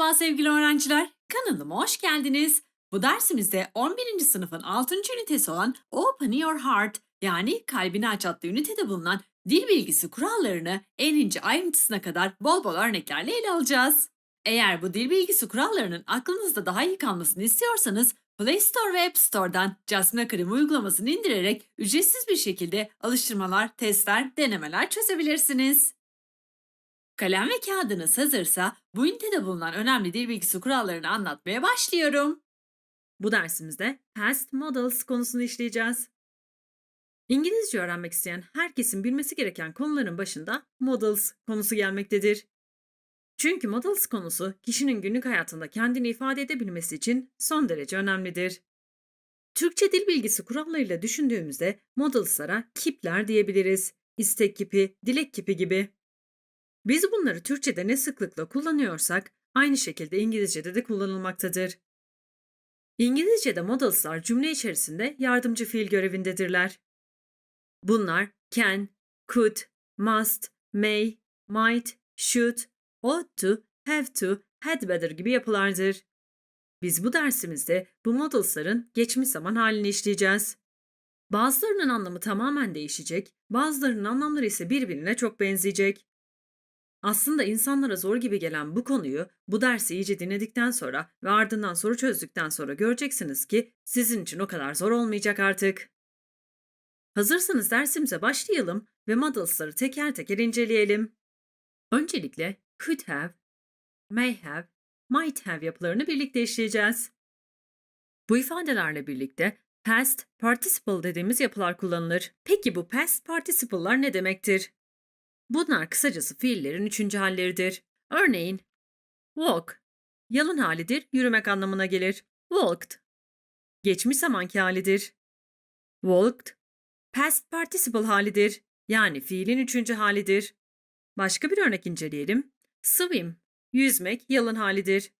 Merhaba sevgili öğrenciler, kanalıma hoş geldiniz. Bu dersimizde 11. sınıfın 6. ünitesi olan Open Your Heart yani Kalbini Aç adlı ünitede bulunan dil bilgisi kurallarını en ince ayrıntısına kadar bol bol örneklerle ele alacağız. Eğer bu dil bilgisi kurallarının aklınızda daha iyi kalmasını istiyorsanız Play Store ve App Store'dan Jasmine Academy uygulamasını indirerek ücretsiz bir şekilde alıştırmalar, testler, denemeler çözebilirsiniz. Kalem ve kağıdınız hazırsa bu ünitede bulunan önemli dil bilgisi kurallarını anlatmaya başlıyorum. Bu dersimizde past models konusunu işleyeceğiz. İngilizce öğrenmek isteyen herkesin bilmesi gereken konuların başında models konusu gelmektedir. Çünkü models konusu kişinin günlük hayatında kendini ifade edebilmesi için son derece önemlidir. Türkçe dil bilgisi kurallarıyla düşündüğümüzde models'lara kipler diyebiliriz. İstek kipi, dilek kipi gibi. Biz bunları Türkçe'de ne sıklıkla kullanıyorsak aynı şekilde İngilizce'de de kullanılmaktadır. İngilizce'de modals'lar cümle içerisinde yardımcı fiil görevindedirler. Bunlar can, could, must, may, might, should, ought to, have to, had better gibi yapılardır. Biz bu dersimizde bu modals'ların geçmiş zaman halini işleyeceğiz. Bazılarının anlamı tamamen değişecek, bazılarının anlamları ise birbirine çok benzeyecek. Aslında insanlara zor gibi gelen bu konuyu bu dersi iyice dinledikten sonra ve ardından soru çözdükten sonra göreceksiniz ki sizin için o kadar zor olmayacak artık. Hazırsanız dersimize başlayalım ve models'ları teker teker inceleyelim. Öncelikle could have, may have, might have yapılarını birlikte işleyeceğiz. Bu ifadelerle birlikte past participle dediğimiz yapılar kullanılır. Peki bu past participle'lar ne demektir? Bunlar kısacası fiillerin üçüncü halleridir. Örneğin, walk, yalın halidir, yürümek anlamına gelir. Walked, geçmiş zamanki halidir. Walked, past participle halidir, yani fiilin üçüncü halidir. Başka bir örnek inceleyelim. Swim, yüzmek, yalın halidir.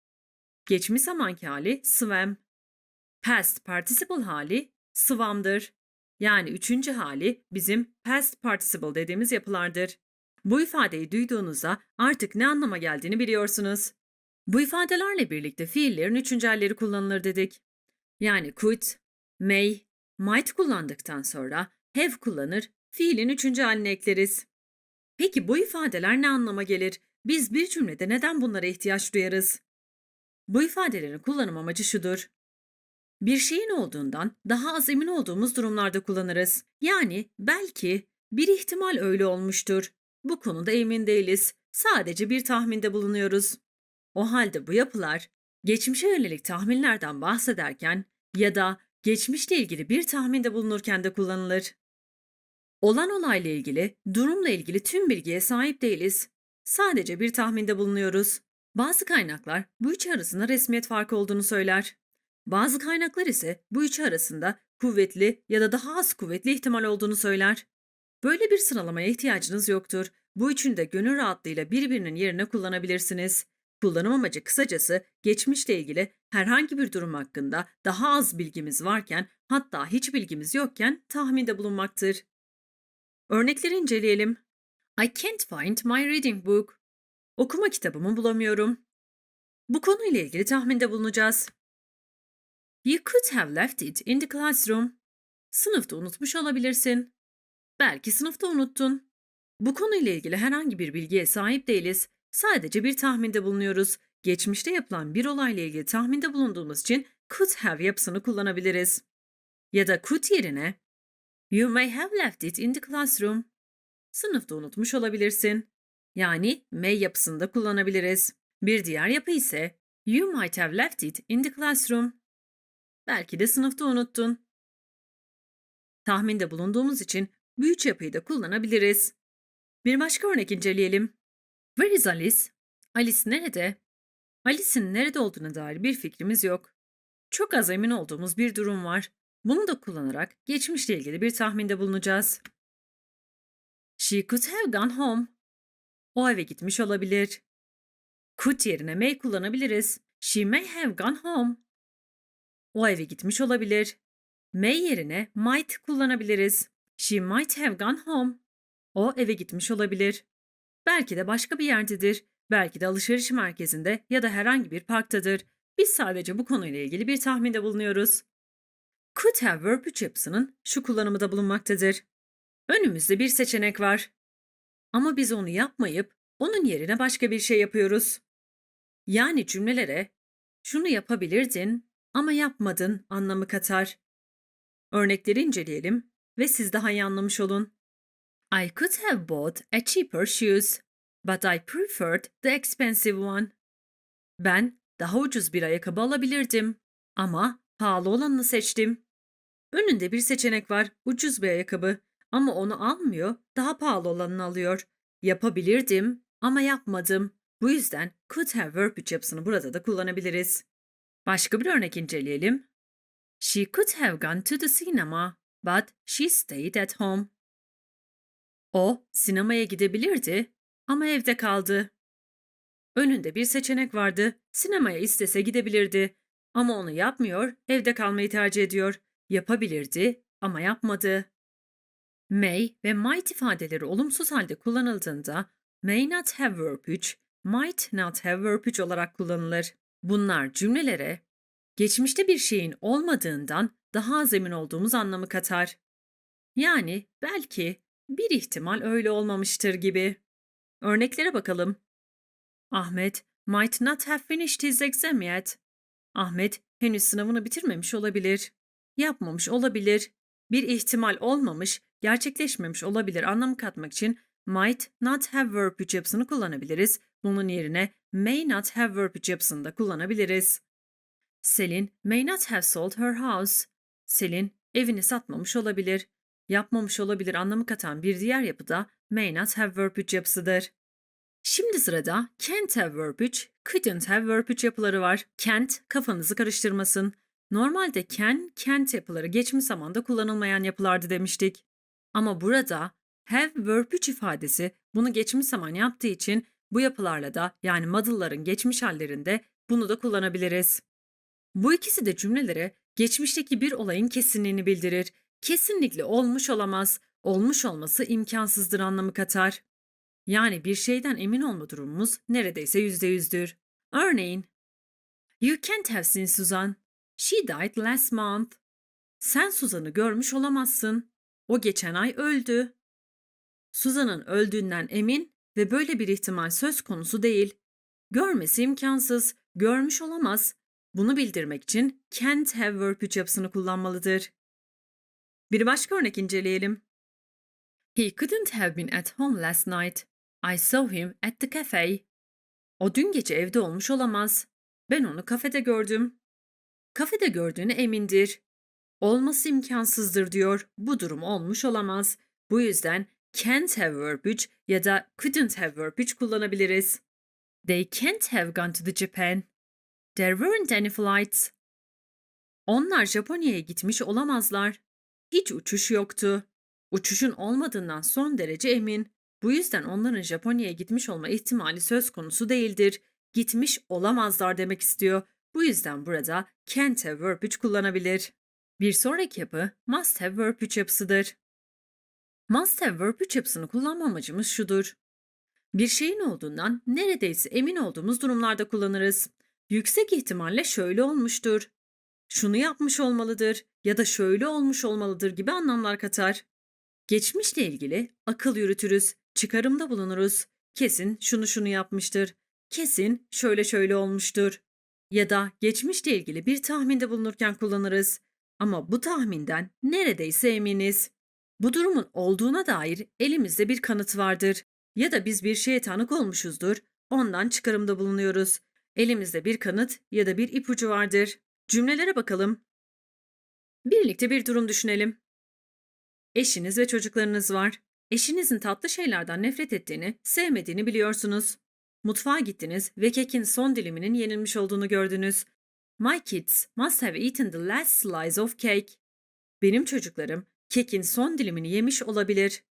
Geçmiş zamanki hali swam. Past participle hali swam'dır. Yani üçüncü hali bizim past participle dediğimiz yapılardır. Bu ifadeyi duyduğunuzda artık ne anlama geldiğini biliyorsunuz. Bu ifadelerle birlikte fiillerin üçüncü halleri kullanılır dedik. Yani could, may, might kullandıktan sonra have kullanır, fiilin üçüncü halini ekleriz. Peki bu ifadeler ne anlama gelir? Biz bir cümlede neden bunlara ihtiyaç duyarız? Bu ifadelerin kullanım amacı şudur. Bir şeyin olduğundan daha az emin olduğumuz durumlarda kullanırız. Yani belki bir ihtimal öyle olmuştur. Bu konuda emin değiliz. Sadece bir tahminde bulunuyoruz. O halde bu yapılar geçmişe yönelik tahminlerden bahsederken ya da geçmişle ilgili bir tahminde bulunurken de kullanılır. Olan olayla ilgili, durumla ilgili tüm bilgiye sahip değiliz. Sadece bir tahminde bulunuyoruz. Bazı kaynaklar bu üçü arasında resmiyet farkı olduğunu söyler. Bazı kaynaklar ise bu üçü arasında kuvvetli ya da daha az kuvvetli ihtimal olduğunu söyler. Böyle bir sıralamaya ihtiyacınız yoktur. Bu üçünü de gönül rahatlığıyla birbirinin yerine kullanabilirsiniz. Kullanım amacı kısacası geçmişle ilgili herhangi bir durum hakkında daha az bilgimiz varken hatta hiç bilgimiz yokken tahminde bulunmaktır. Örnekleri inceleyelim. I can't find my reading book. Okuma kitabımı bulamıyorum. Bu konuyla ilgili tahminde bulunacağız. You could have left it in the classroom. Sınıfta unutmuş olabilirsin. Belki sınıfta unuttun. Bu konuyla ilgili herhangi bir bilgiye sahip değiliz. Sadece bir tahminde bulunuyoruz. Geçmişte yapılan bir olayla ilgili tahminde bulunduğumuz için could have yapısını kullanabiliriz. Ya da could yerine You may have left it in the classroom. Sınıfta unutmuş olabilirsin. Yani may yapısını da kullanabiliriz. Bir diğer yapı ise You might have left it in the classroom. Belki de sınıfta unuttun. Tahminde bulunduğumuz için bu üç yapıyı da kullanabiliriz. Bir başka örnek inceleyelim. Where is Alice? Alice nerede? Alice'in nerede olduğuna dair bir fikrimiz yok. Çok az emin olduğumuz bir durum var. Bunu da kullanarak geçmişle ilgili bir tahminde bulunacağız. She could have gone home. O eve gitmiş olabilir. Could yerine may kullanabiliriz. She may have gone home. O eve gitmiş olabilir. May yerine might kullanabiliriz. She might have gone home. O eve gitmiş olabilir. Belki de başka bir yerdedir. Belki de alışveriş merkezinde ya da herhangi bir parktadır. Biz sadece bu konuyla ilgili bir tahminde bulunuyoruz. Could have verb 3 yapısının şu kullanımı da bulunmaktadır. Önümüzde bir seçenek var. Ama biz onu yapmayıp onun yerine başka bir şey yapıyoruz. Yani cümlelere şunu yapabilirdin ama yapmadın anlamı katar. Örnekleri inceleyelim ve siz daha iyi anlamış olun. I could have bought a cheaper shoes, but I preferred the expensive one. Ben daha ucuz bir ayakkabı alabilirdim ama pahalı olanını seçtim. Önünde bir seçenek var, ucuz bir ayakkabı ama onu almıyor, daha pahalı olanını alıyor. Yapabilirdim ama yapmadım. Bu yüzden could have verb 3 yapısını burada da kullanabiliriz. Başka bir örnek inceleyelim. She could have gone to the cinema, but she stayed at home. O sinemaya gidebilirdi ama evde kaldı. Önünde bir seçenek vardı. Sinemaya istese gidebilirdi ama onu yapmıyor, evde kalmayı tercih ediyor. Yapabilirdi ama yapmadı. May ve might ifadeleri olumsuz halde kullanıldığında may not have verb 3, might not have verb 3 olarak kullanılır. Bunlar cümlelere geçmişte bir şeyin olmadığından daha az emin olduğumuz anlamı katar. Yani belki bir ihtimal öyle olmamıştır gibi. Örneklere bakalım. Ahmet might not have finished his exam yet. Ahmet henüz sınavını bitirmemiş olabilir. Yapmamış olabilir. Bir ihtimal olmamış, gerçekleşmemiş olabilir anlamı katmak için might not have verb 3 yapısını kullanabiliriz. Bunun yerine may not have verb 3 yapısını da kullanabiliriz. Selin may not have sold her house. Selin evini satmamış olabilir. Yapmamış olabilir anlamı katan bir diğer yapı da may not have verb 3 yapısıdır. Şimdi sırada can't have verb 3, couldn't have verb 3 yapıları var. Can't kafanızı karıştırmasın. Normalde can, can't yapıları geçmiş zamanda kullanılmayan yapılardı demiştik. Ama burada have verb 3 ifadesi bunu geçmiş zaman yaptığı için bu yapılarla da yani model'ların geçmiş hallerinde bunu da kullanabiliriz. Bu ikisi de cümlelere geçmişteki bir olayın kesinliğini bildirir. Kesinlikle olmuş olamaz, olmuş olması imkansızdır anlamı katar. Yani bir şeyden emin olma durumumuz neredeyse yüzde yüzdür. Örneğin, You can't have seen Susan. She died last month. Sen Suzan'ı görmüş olamazsın. O geçen ay öldü. Suzan'ın öldüğünden emin ve böyle bir ihtimal söz konusu değil. Görmesi imkansız, görmüş olamaz. Bunu bildirmek için can't have verb 3 yapısını kullanmalıdır. Bir başka örnek inceleyelim. He couldn't have been at home last night. I saw him at the cafe. O dün gece evde olmuş olamaz. Ben onu kafede gördüm. Kafede gördüğüne emindir. Olması imkansızdır diyor. Bu durum olmuş olamaz. Bu yüzden can't have verb 3 ya da couldn't have verb 3 kullanabiliriz. They can't have gone to the Japan. There weren't any flights. Onlar Japonya'ya gitmiş olamazlar. Hiç uçuş yoktu. Uçuşun olmadığından son derece emin. Bu yüzden onların Japonya'ya gitmiş olma ihtimali söz konusu değildir. Gitmiş olamazlar demek istiyor. Bu yüzden burada can't have verb 3 kullanabilir. Bir sonraki yapı must have verb 3 yapısıdır. Must have verb 3 yapısını kullanma amacımız şudur. Bir şeyin olduğundan neredeyse emin olduğumuz durumlarda kullanırız. Yüksek ihtimalle şöyle olmuştur. Şunu yapmış olmalıdır ya da şöyle olmuş olmalıdır gibi anlamlar katar. Geçmişle ilgili akıl yürütürüz, çıkarımda bulunuruz. Kesin şunu şunu yapmıştır. Kesin şöyle şöyle olmuştur. Ya da geçmişle ilgili bir tahminde bulunurken kullanırız. Ama bu tahminden neredeyse eminiz. Bu durumun olduğuna dair elimizde bir kanıt vardır. Ya da biz bir şeye tanık olmuşuzdur, ondan çıkarımda bulunuyoruz. Elimizde bir kanıt ya da bir ipucu vardır. Cümlelere bakalım. Birlikte bir durum düşünelim. Eşiniz ve çocuklarınız var. Eşinizin tatlı şeylerden nefret ettiğini, sevmediğini biliyorsunuz. Mutfağa gittiniz ve kekin son diliminin yenilmiş olduğunu gördünüz. My kids must have eaten the last slice of cake. Benim çocuklarım kekin son dilimini yemiş olabilir.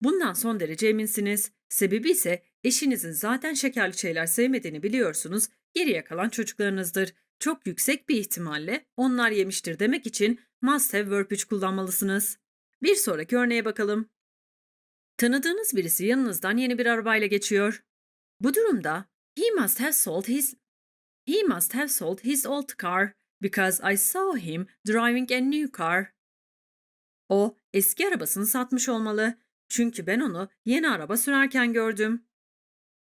Bundan son derece eminsiniz. Sebebi ise eşinizin zaten şekerli şeyler sevmediğini biliyorsunuz, geriye kalan çocuklarınızdır. Çok yüksek bir ihtimalle onlar yemiştir demek için must have verb 3 kullanmalısınız. Bir sonraki örneğe bakalım. Tanıdığınız birisi yanınızdan yeni bir arabayla geçiyor. Bu durumda He must have sold his He must have sold his old car because I saw him driving a new car. O eski arabasını satmış olmalı. Çünkü ben onu yeni araba sürerken gördüm.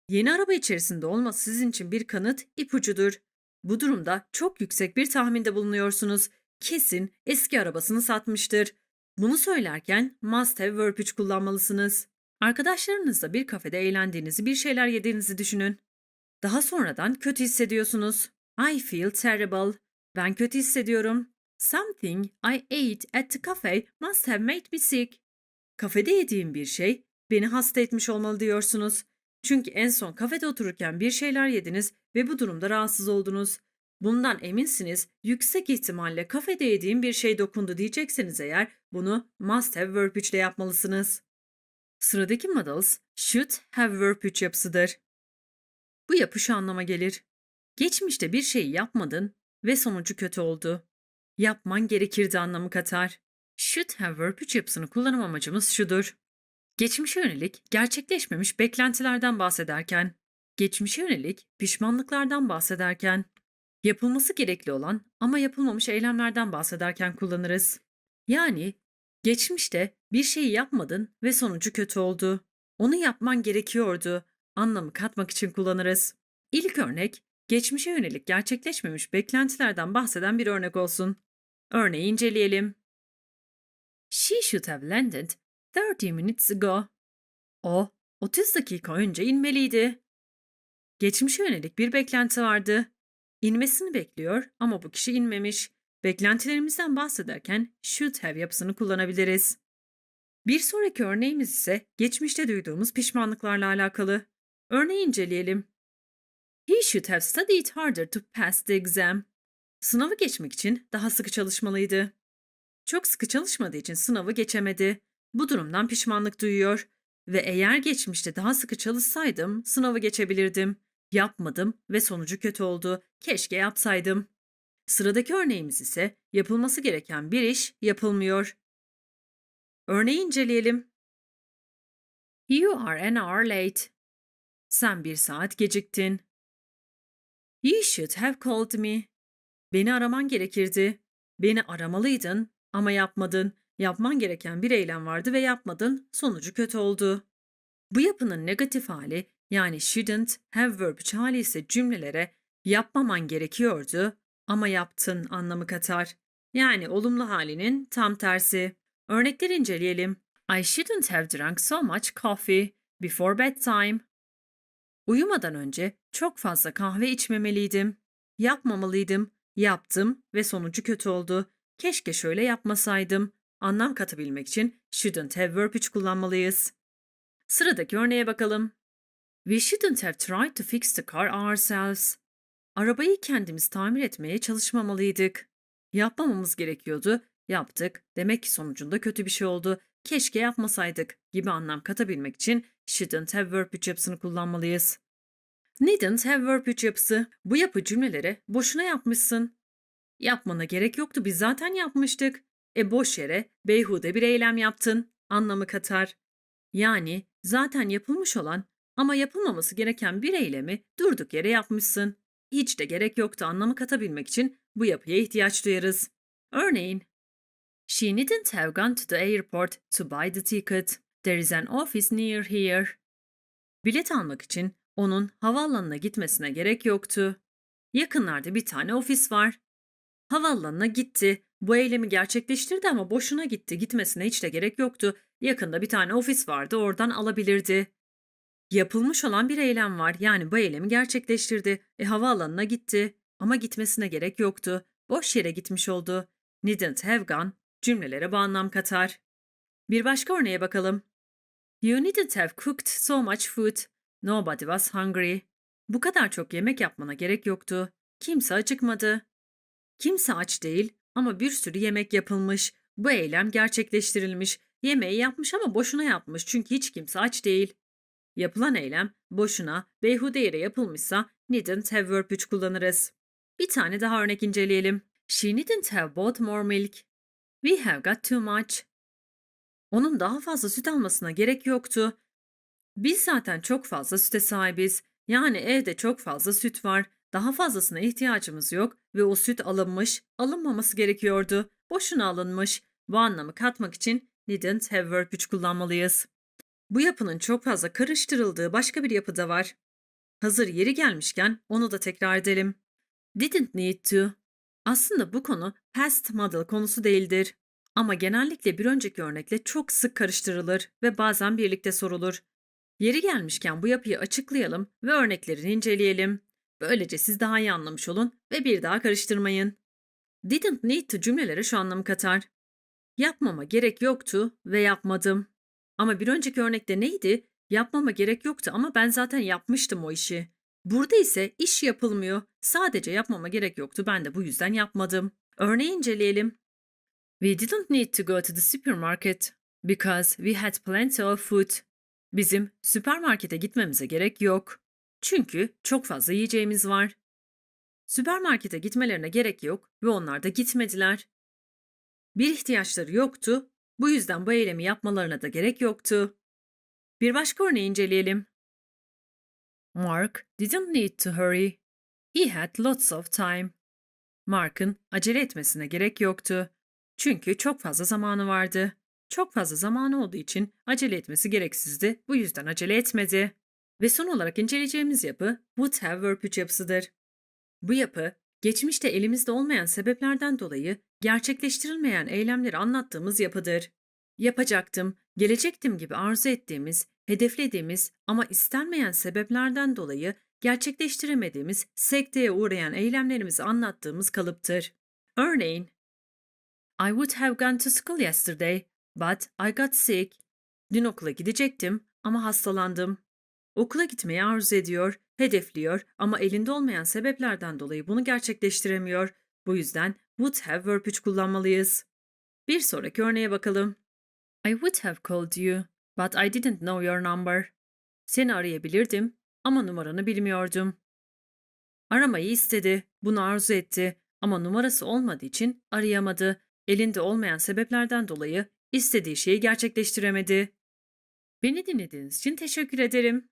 Yeni araba içerisinde olması sizin için bir kanıt ipucudur. Bu durumda çok yüksek bir tahminde bulunuyorsunuz. Kesin eski arabasını satmıştır. Bunu söylerken must have verb 3 kullanmalısınız. Arkadaşlarınızla bir kafede eğlendiğinizi, bir şeyler yediğinizi düşünün. Daha sonradan kötü hissediyorsunuz. I feel terrible. Ben kötü hissediyorum. Something I ate at the cafe must have made me sick. Kafede yediğim bir şey beni hasta etmiş olmalı diyorsunuz. Çünkü en son kafede otururken bir şeyler yediniz ve bu durumda rahatsız oldunuz. Bundan eminsiniz yüksek ihtimalle kafede yediğim bir şey dokundu diyecekseniz eğer bunu must have verb 3 ile yapmalısınız. Sıradaki models should have verb 3 yapısıdır. Bu yapı şu anlama gelir. Geçmişte bir şeyi yapmadın ve sonucu kötü oldu. Yapman gerekirdi anlamı katar. Should have verb 3 yapısını kullanım amacımız şudur. Geçmişe yönelik gerçekleşmemiş beklentilerden bahsederken, geçmişe yönelik pişmanlıklardan bahsederken, yapılması gerekli olan ama yapılmamış eylemlerden bahsederken kullanırız. Yani geçmişte bir şeyi yapmadın ve sonucu kötü oldu. Onu yapman gerekiyordu anlamı katmak için kullanırız. İlk örnek geçmişe yönelik gerçekleşmemiş beklentilerden bahseden bir örnek olsun. Örneği inceleyelim. She should have landed 30 minutes ago. O 30 dakika önce inmeliydi. Geçmişe yönelik bir beklenti vardı. İnmesini bekliyor ama bu kişi inmemiş. Beklentilerimizden bahsederken should have yapısını kullanabiliriz. Bir sonraki örneğimiz ise geçmişte duyduğumuz pişmanlıklarla alakalı. Örneği inceleyelim. He should have studied harder to pass the exam. Sınavı geçmek için daha sıkı çalışmalıydı. Çok sıkı çalışmadığı için sınavı geçemedi. Bu durumdan pişmanlık duyuyor ve eğer geçmişte daha sıkı çalışsaydım sınavı geçebilirdim. Yapmadım ve sonucu kötü oldu. Keşke yapsaydım. Sıradaki örneğimiz ise yapılması gereken bir iş yapılmıyor. Örneği inceleyelim. You are an hour late. Sen bir saat geciktin. You should have called me. Beni araman gerekirdi. Beni aramalıydın ama yapmadın. Yapman gereken bir eylem vardı ve yapmadın. Sonucu kötü oldu. Bu yapının negatif hali yani shouldn't have verb hali ise cümlelere yapmaman gerekiyordu ama yaptın anlamı katar. Yani olumlu halinin tam tersi. Örnekleri inceleyelim. I shouldn't have drank so much coffee before bedtime. Uyumadan önce çok fazla kahve içmemeliydim. Yapmamalıydım. Yaptım ve sonucu kötü oldu. Keşke şöyle yapmasaydım. Anlam katabilmek için shouldn't have verb 3 kullanmalıyız. Sıradaki örneğe bakalım. We shouldn't have tried to fix the car ourselves. Arabayı kendimiz tamir etmeye çalışmamalıydık. Yapmamamız gerekiyordu, yaptık. Demek ki sonucunda kötü bir şey oldu. Keşke yapmasaydık gibi anlam katabilmek için shouldn't have verb 3 yapısını kullanmalıyız. Needn't have verb 3 yapısı. Bu yapı cümlelere boşuna yapmışsın. Yapmana gerek yoktu biz zaten yapmıştık. E boş yere beyhude bir eylem yaptın anlamı katar. Yani zaten yapılmış olan ama yapılmaması gereken bir eylemi durduk yere yapmışsın. Hiç de gerek yoktu anlamı katabilmek için bu yapıya ihtiyaç duyarız. Örneğin, She needn't have gone to the airport to buy the ticket. There is an office near here. Bilet almak için onun havaalanına gitmesine gerek yoktu. Yakınlarda bir tane ofis var. Havaalanına gitti. Bu eylemi gerçekleştirdi ama boşuna gitti. Gitmesine hiç de gerek yoktu. Yakında bir tane ofis vardı, oradan alabilirdi. Yapılmış olan bir eylem var. Yani bu eylemi gerçekleştirdi. E havaalanına gitti. Ama gitmesine gerek yoktu. Boş yere gitmiş oldu. Needn't have gone cümlelere bu anlam katar. Bir başka örneğe bakalım. You needn't have cooked so much food. Nobody was hungry. Bu kadar çok yemek yapmana gerek yoktu. Kimse acıkmadı. Kimse aç değil ama bir sürü yemek yapılmış. Bu eylem gerçekleştirilmiş. Yemeği yapmış ama boşuna yapmış çünkü hiç kimse aç değil. Yapılan eylem boşuna, beyhude yere yapılmışsa needn't have verb 3 kullanırız. Bir tane daha örnek inceleyelim. She needn't have bought more milk. We have got too much. Onun daha fazla süt almasına gerek yoktu. Biz zaten çok fazla süte sahibiz. Yani evde çok fazla süt var. Daha fazlasına ihtiyacımız yok ve o süt alınmış, alınmaması gerekiyordu. Boşuna alınmış. Bu anlamı katmak için didn't have verb 3 kullanmalıyız. Bu yapının çok fazla karıştırıldığı başka bir yapı da var. Hazır yeri gelmişken onu da tekrar edelim. Didn't need to. Aslında bu konu past model konusu değildir. Ama genellikle bir önceki örnekle çok sık karıştırılır ve bazen birlikte sorulur. Yeri gelmişken bu yapıyı açıklayalım ve örneklerini inceleyelim. Böylece siz daha iyi anlamış olun ve bir daha karıştırmayın. Didn't need to cümlelere şu anlamı katar. Yapmama gerek yoktu ve yapmadım. Ama bir önceki örnekte neydi? Yapmama gerek yoktu ama ben zaten yapmıştım o işi. Burada ise iş yapılmıyor. Sadece yapmama gerek yoktu. Ben de bu yüzden yapmadım. Örneği inceleyelim. We didn't need to go to the supermarket because we had plenty of food. Bizim süpermarkete gitmemize gerek yok. Çünkü çok fazla yiyeceğimiz var. Süpermarkete gitmelerine gerek yok ve onlar da gitmediler. Bir ihtiyaçları yoktu, bu yüzden bu eylemi yapmalarına da gerek yoktu. Bir başka örneği inceleyelim. Mark didn't need to hurry. He had lots of time. Mark'ın acele etmesine gerek yoktu. Çünkü çok fazla zamanı vardı. Çok fazla zamanı olduğu için acele etmesi gereksizdi. Bu yüzden acele etmedi. Ve son olarak inceleyeceğimiz yapı 3 yapısıdır. Bu yapı, geçmişte elimizde olmayan sebeplerden dolayı gerçekleştirilmeyen eylemleri anlattığımız yapıdır. Yapacaktım, gelecektim gibi arzu ettiğimiz, hedeflediğimiz ama istenmeyen sebeplerden dolayı gerçekleştiremediğimiz, sekteye uğrayan eylemlerimizi anlattığımız kalıptır. Örneğin, I would have gone to school yesterday, but I got sick. Dün okula gidecektim ama hastalandım. Okula gitmeyi arzu ediyor, hedefliyor ama elinde olmayan sebeplerden dolayı bunu gerçekleştiremiyor. Bu yüzden would have verb 3 kullanmalıyız. Bir sonraki örneğe bakalım. I would have called you, but I didn't know your number. Seni arayabilirdim ama numaranı bilmiyordum. Aramayı istedi, bunu arzu etti ama numarası olmadığı için arayamadı. Elinde olmayan sebeplerden dolayı istediği şeyi gerçekleştiremedi. Beni dinlediğiniz için teşekkür ederim.